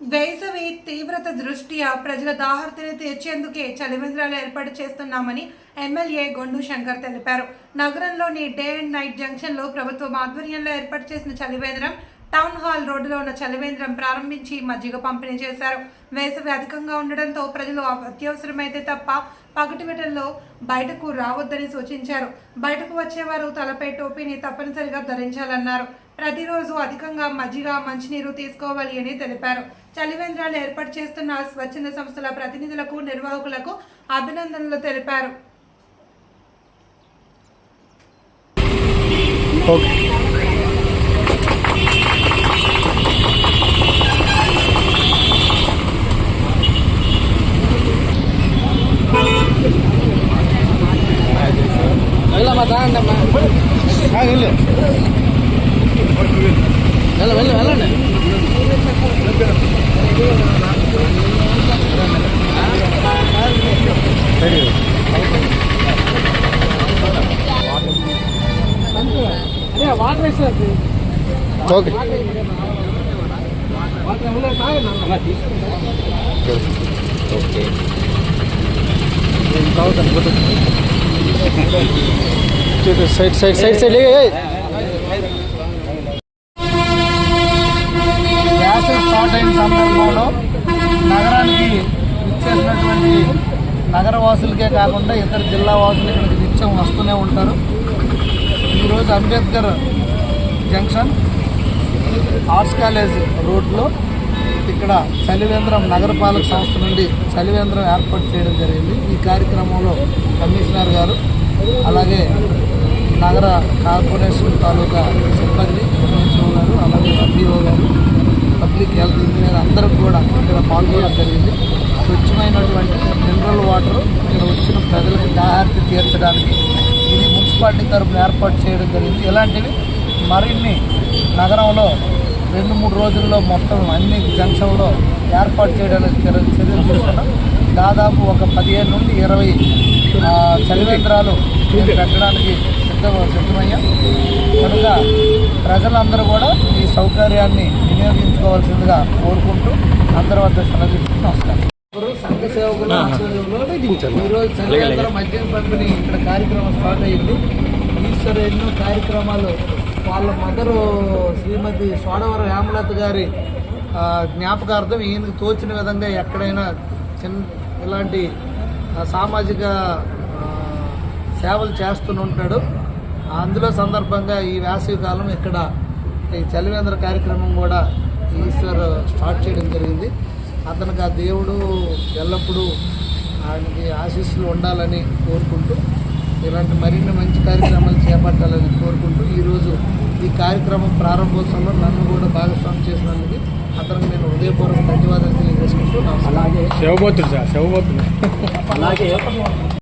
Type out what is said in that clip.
వేసవి తీవ్రత దృష్ట్యా ప్రజల దాహర్తిని తీర్చేందుకే చలివేంద్రాలు ఏర్పాటు చేస్తున్నామని ఎమ్మెల్యే గొండు శంకర్ తెలిపారు. నగరంలోని డే అండ్ నైట్ జంక్షన్లో ప్రభుత్వం ఆధ్వర్యంలో ఏర్పాటు చేసిన చలివేంద్రం టౌన్ హాల్ రోడ్డులో ఉన్న చలివేంద్రం ప్రారంభించి మజ్జిగ పంపిణీ చేశారు. వేసవి అధికంగా ఉండడంతో ప్రజలు అత్యవసరమైతే తప్ప పగటివిటల్లో బయటకు రావద్దని సూచించారు. బయటకు వచ్చేవారు తలపై టోపీని తప్పనిసరిగా ధరించాలన్నారు. ప్రతిరోజు అధికంగా మజ్జిగ మంచినీరు తీసుకోవాలి అని తెలిపారు. చలివేంద్రాలు ఏర్పాటు చేస్తున్న స్వచ్ఛంద సంస్థల ప్రతినిధులకు నిర్వాహకులకు అభినందనలు తెలిపారు. ஆமா தான் நம்ம ஆ இல்லை வெள்ள வெள்ள வெள்ளண்ணே சரி okay okay side side side side వేసవి స్టార్ట్ అయిన సందర్భంలో నగరానికి ఇచ్చేసినటువంటి నగర వాసులకే కాకుండా ఇతర జిల్లా వాసులు ఇక్కడికి నిత్యం వస్తూనే ఉంటారు. ఈరోజు అంబేద్కర్ జంక్షన్ ఆర్ట్స్ కాలేజ్ రోడ్లో ఇక్కడ చలివేంద్రం నగరపాలక సంస్థ నుండి చలివేంద్రం ఏర్పాటు చేయడం జరిగింది. ఈ కార్యక్రమంలో కమిషనర్ గారు అలాగే నగర కార్పొరేషన్ తాలూకా సిబ్బంది ఎంహెచ్ఓ గారు అలాగే ఎండిఓ గారు పబ్లిక్ హెల్త్ ఇంజనీర్ అందరూ కూడా ఇక్కడ పాల్గొనడం జరిగింది. స్వచ్ఛమైనటువంటి మినరల్ వాటర్ ఇక్కడ వచ్చిన ప్రజలకు దాహార్తి తీర్చడానికి ఇది మున్సిపాలిటీ తరఫున ఏర్పాటు చేయడం జరిగింది. ఇలాంటివి మరిన్ని నగరంలో రెండు మూడు రోజుల్లో మొత్తం అన్ని జంక్షన్లో ఏర్పాటు చేయడానికి చర్యలు తీసుకున్నాం. దాదాపు ఒక పదిహేను నుండి ఇరవై ఆ, చలివేంద్రాలు పెట్టడానికి సిద్ధం సిద్ధమయ్యాం. కనుక ప్రజలందరూ కూడా ఈ సౌకర్యాన్ని వినియోగించుకోవాల్సిందిగా కోరుకుంటూ అందరి వద్ద సెలవు తీసుకుంటూ వస్తాం సంఘ సేవకుల ఆధ్వర్యంలో ఈరోజు చలివేంద్ర మద్యం పంపిణీ ఇక్కడ కార్యక్రమం స్టార్ట్ అయ్యింది ఈశ్వరు ఎన్నో కార్యక్రమాలు. వాళ్ళ మదరు శ్రీమతి సోడవరం హేమలత గారి జ్ఞాపకార్థం ఈయనకు తోచిన విధంగా ఎక్కడైనా చిన్న ఇలాంటి సామాజిక సేవలు చేస్తూనే ఉంటాడు. అందులో సందర్భంగా ఈ వేసవి కాలం ఇక్కడ ఈ చలివేంద్ర కార్యక్రమం కూడా ఈశ్వర్ స్టార్ట్ చేయడం జరిగింది. అతనికి ఆ దేవుడు ఎల్లప్పుడూ ఆయనకి ఆశీస్సులు ఉండాలని కోరుకుంటూ ఇలాంటి మరిన్ని మంచి కార్యక్రమాలు చేపట్టాలని కోరుకుంటూ ఈరోజు ఈ కార్యక్రమం ప్రారంభోత్సవంలో నన్ను కూడా భాగస్వామి చేసినందుకు అతనికి నేను హృదయపూర్వక ధన్యవాదాలు తెలియజేసుకుంటూ నమస్కారం. శివబోతుడు సార్ శివబోతుడు